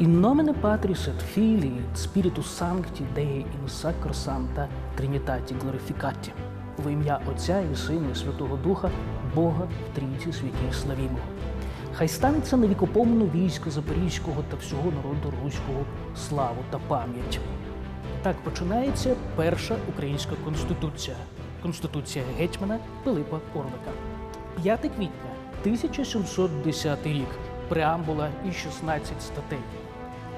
In nomine Patris et Filii et Spiritus Sancti Dei in Sacrosancta Trinitatis Glorificati. В ім'я Отця і Сина і Святого Духа, Бога в трійці святі славімо. Хай станеться на вікопомну війська Запорізького та всього народу руського славу та пам'ять. Так починається перша українська конституція конституція гетьмана Пилипа Орлика. 5 квітня 1710 рік. Преамбула і 16 статей.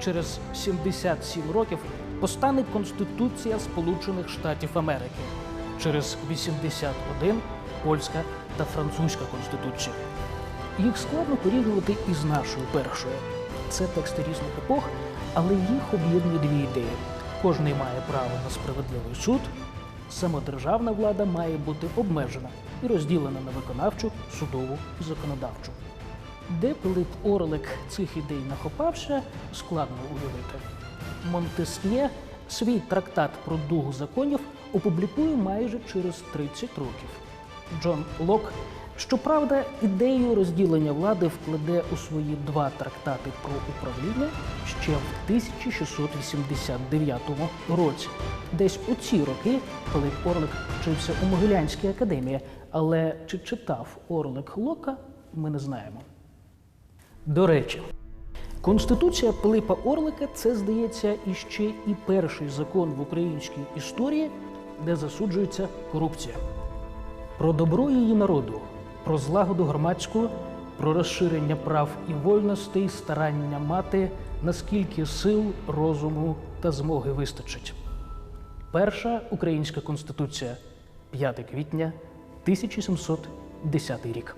Через 77 років постане Конституція Сполучених Штатів Америки. Через 81 польська та французька конституція. Їх складно порівнювати із нашою першою. Це тексти різних епох, але їх об'єднує дві ідеї. Кожний має право на справедливий суд, самодержавна влада має бути обмежена і розділена на виконавчу, судову і законодавчу. Де Пилип Орлик цих ідей нахопався, складно уявити. Монтескє свій трактат про дух законів опублікує майже через 30 років. Джон Лок, щоправда, ідею розділення влади вкладе у свої два трактати про управління ще в 1689 році. Десь у ці роки Пилип Орлик вчився у Могилянській академії, але чи читав Орлик Лока, ми не знаємо. До речі, Конституція Пилипа Орлика це, здається, іще і перший закон в українській історії, де засуджується корупція. Про добро її народу, про злагоду громадську, про розширення прав і вольностей, старання мати, наскільки сил, розуму та змоги вистачить. Перша українська конституція 5 квітня 1710 рік.